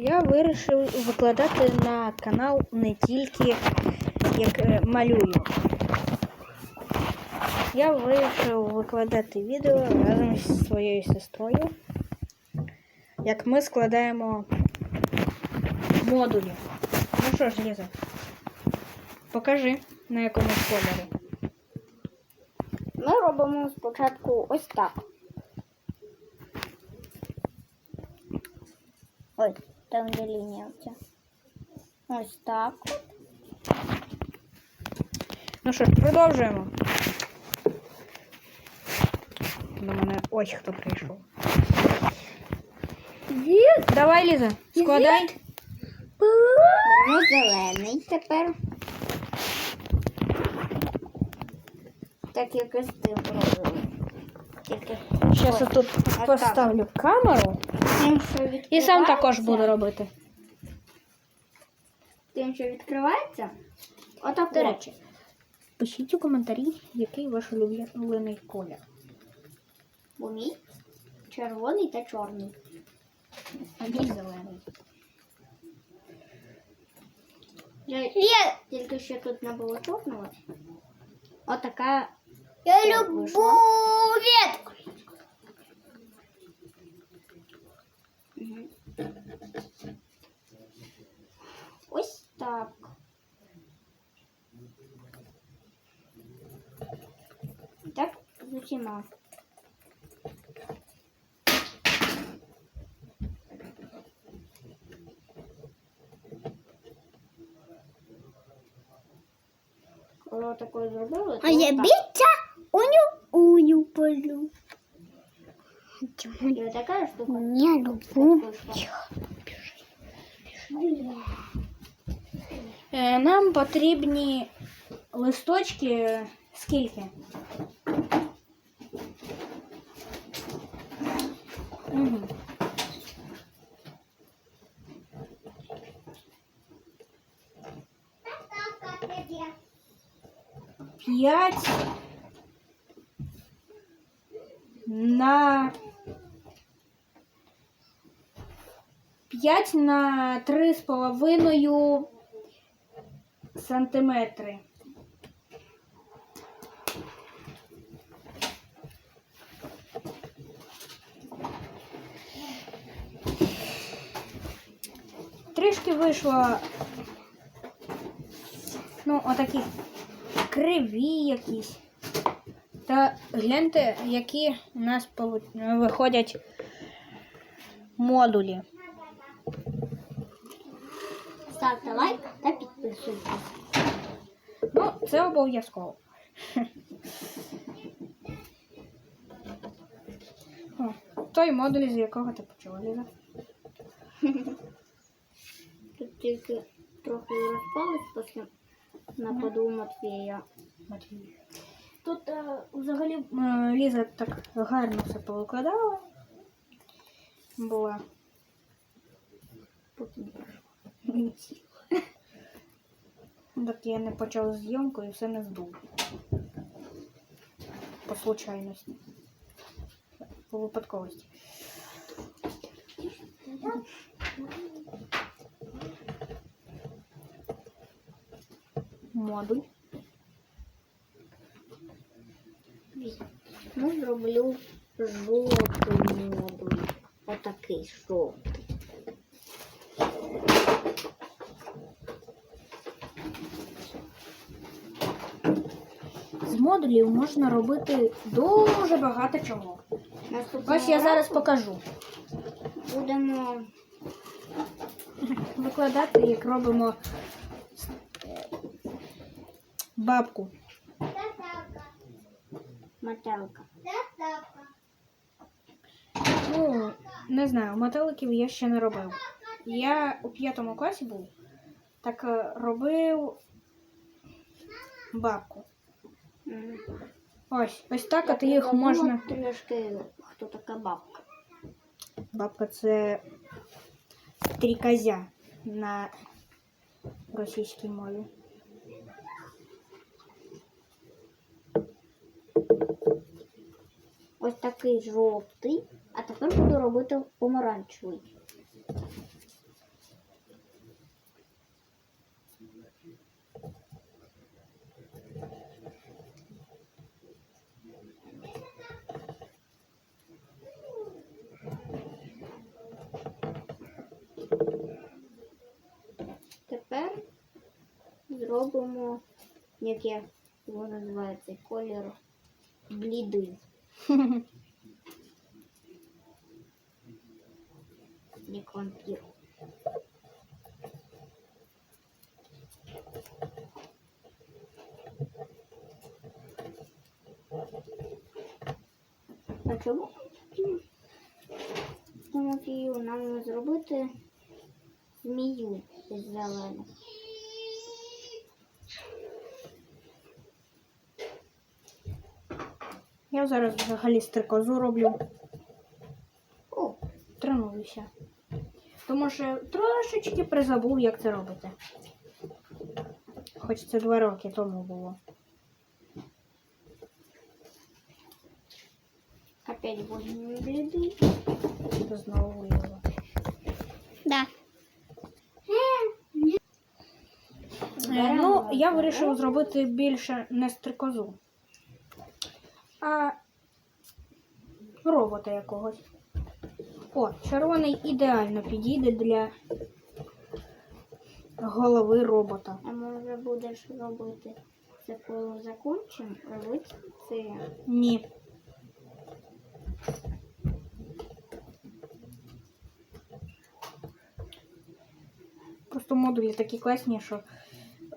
Я вирішив викладати на канал не тільки як е, малюю. Я вирішив викладати відео разом зі своєю сестрою, як ми складаємо модулі. Ну що ж, Ліза, покажи на якому кольорі. Ми робимо спочатку ось так. Ой, там де лінія оця. Ось так. Ну що ж, продовжуємо. До мене ось хто прийшов. Давай, Ліза, складай. Беремо зелений тепер. Так як і з тим робили. Тільки Зараз я тут поставлю камеру тим, що і сам також буду робити. Тим, що відкривається. Отак. До речі, пишіть у коментарі, який ваш улюблений колір. Бо мій червоний та чорний. А мій зелений. Я... Тільки що тут не було чорного. Отака. Я Так люблю вийшло. ветку. Мгм. Ось так. Так, з усіма. Коли такое зробили, А то я отак. бійця І отака штука. Не люблю. вийшла. Е, Нам потрібні листочки скільки? Угу. П'ять на п'ять на три з половиною сантиметри. Трішки вийшло, ну, отакі криві якісь. Та гляньте, які у нас виходять модулі. Ставте лайк та підписуйтесь. Ну, це обов'язково. Той модуль, з якого ти почала, Ліза. Тут тільки трохи розпалось після нападу Матвія. Матвій. Тут е, взагалі Ліза так гарно все повикладала. Була. Потім Так я не почав зйомку і все не здув. По случайності. По випадковості. Модуль. Ну, зроблю жовтий модуль. Отакий жовтий. З модулів можна робити дуже багато чого. Наступного Ось я зараз покажу. будемо Викладати, як робимо е, бабку. метелика. Ну, не знаю, метеликів я ще не робив. Я у п'ятому класі був, так е, робив бабку. Мгм. Ось, ось так, от Я їх забула можна. Трішки, хто така бабка. Бабка це стрікозя на російській мові. Ось такий жовтий, а тепер буду робити помаранчевий. Зробимо, як я його називаю цей колір, блідий. Як вампір. А чому? Тимофію нам зробити змію із зелених. Я зараз взагалі стрикозу роблю. О, Тренуюся. Тому що трошечки призабув, як це робити. Хоч це два роки тому було. опять будемо блідий. Знову виявила. Да. Е, Ну, я вирішив зробити більше не стрикозу, а робота якогось. О, червоний ідеально підійде для голови робота. А може будеш робити це коло закончимо, робити це. Ні. Просто модулі такі класні, що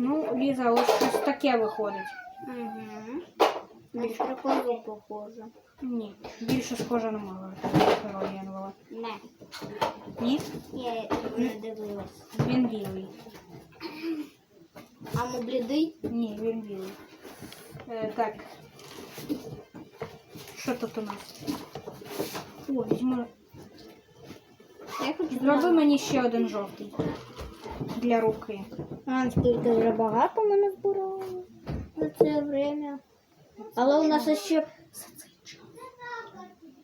Ну, Ліза, ось щось таке виходить. Угу. На строкозу похоже. Ні, більше схоже на мало. Янвала. Не. Ні, Я не дивилась. він білий. А му блідий? Ні, він білий. Е, так. Що тут у нас? О, візьми. Я хочу Зроби мені ще один жовтий. Для руки. А, скільки вже багато мене збирало за це время. Але у нас ще.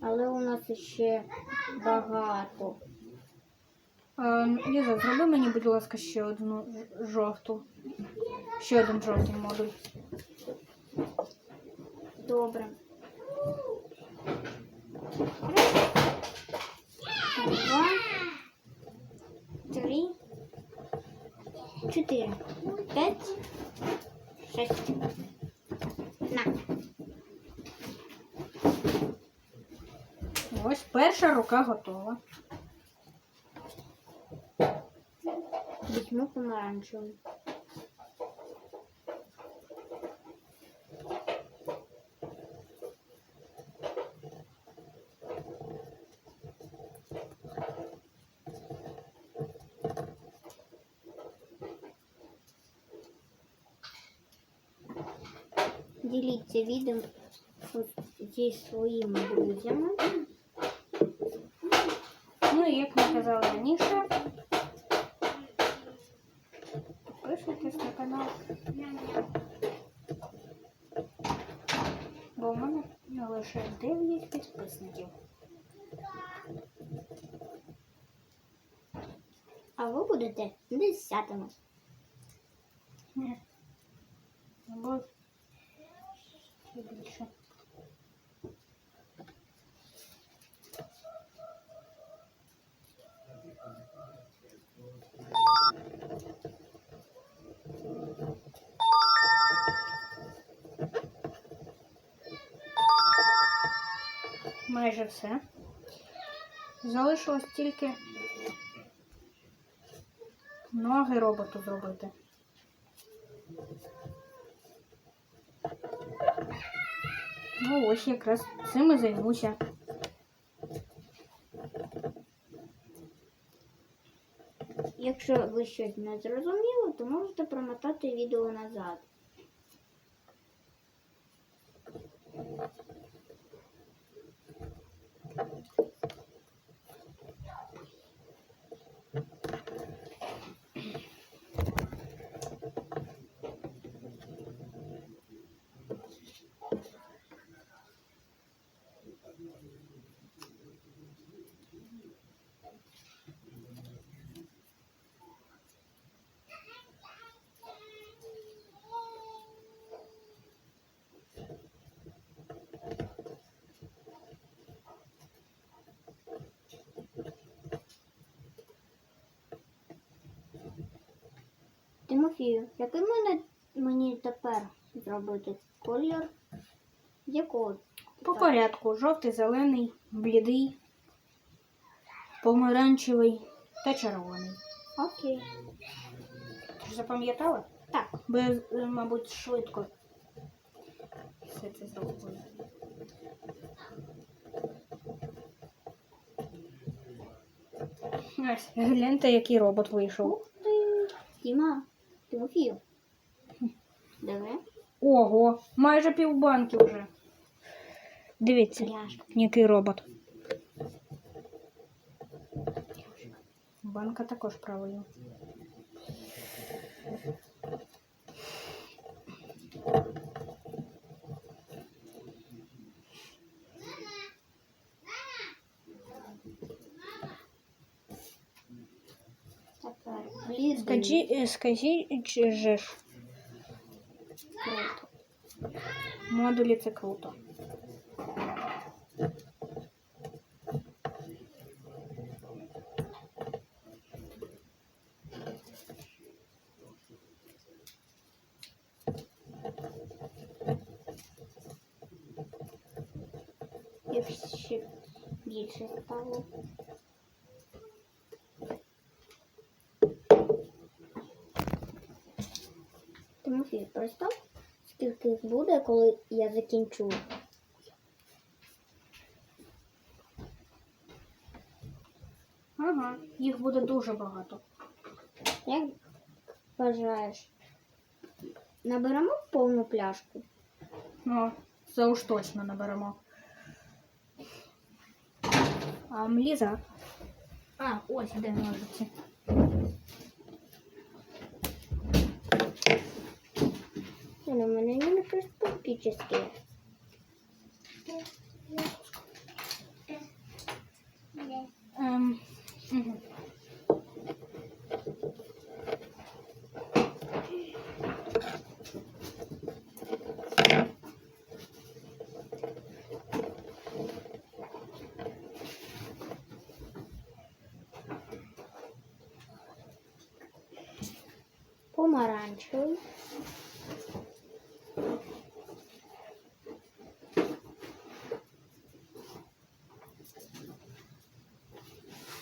Але у нас ще багато. Ліза, зроби мені, будь ласка, ще одну жовту. Ще один жовтий модуль. Добре. Два, три, чотири, п'ять, шесть. На. Ось перша рука готова. Візьму помаранчевий. Діліться відео зі своїми друзями. Ну і як ми казали раніше, підписуйтесь на канал. Бо в мене лише 9 підписників. А ви будете десятими. Майже все. Залишилось тільки ноги роботу зробити. Ну, ось якраз цим і займуся. Якщо ви щось не зрозуміли, то можете промотати відео назад. Тимофію, який мене мені тепер зробити колір? Якого? По порядку. Жовтий, зелений, блідий, помаранчевий та червоний. Окей. Ти ж запам'ятала? Так. Бо я, е, мабуть, швидко все це зробила. Ось, гляньте, який робот вийшов. Ух ти. Діма, Тимофію. Давай. Ого, майже півбанки вже. Дивіться, Пляшка. який робот. Банка також правильно. Тепер блідий. Скажи, е, скажи, чи же ж Круто. модулі це круто. І ще більше стало. Представ, скільки їх буде, коли я закінчу. Ага, їх буде дуже багато. Як вважаєш? Наберемо повну пляшку? Ну, це уж точно наберемо. А мліза. А, ось де ножиці. Мене не микроскопические. Ем, угу. Помаранчевий.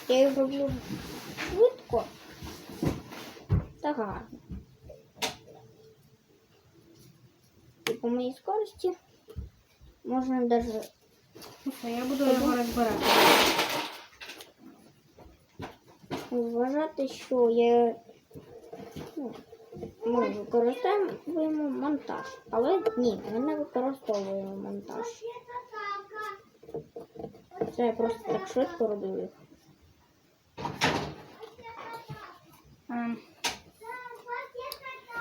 Я їх роблю швидко та гарно. І по моїй скорості можна навіть Все, я буду його розбирати. вважати, що я ну, ми використовуємо монтаж. Але ні, ми не використовуємо монтаж. Це я просто так швидко роблю їх.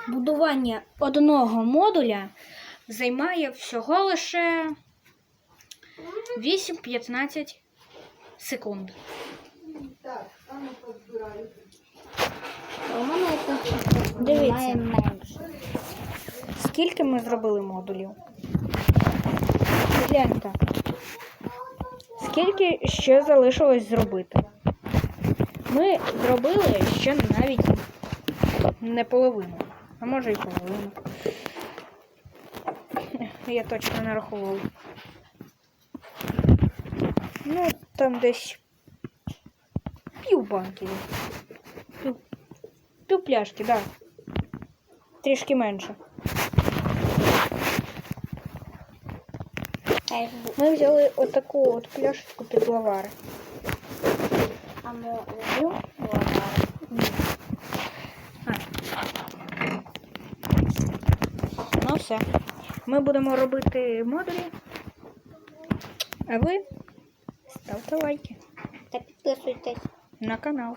Будування одного модуля займає всього лише 8-15 секунд. А у мене Дивіться. менше. Скільки ми зробили модулів? Гляньте. Скільки ще залишилось зробити? Ми зробили ще навіть не половину, а може і половину. Я точно не рахував. Ну, там десь пів банки. Пів, пів пляшки, так. Да. Трішки менше. Ми взяли отаку от пляшечку під лавари. А ми Ну все. Ми будемо робити модулі. А ви ставте лайки та підписуйтесь. на канал.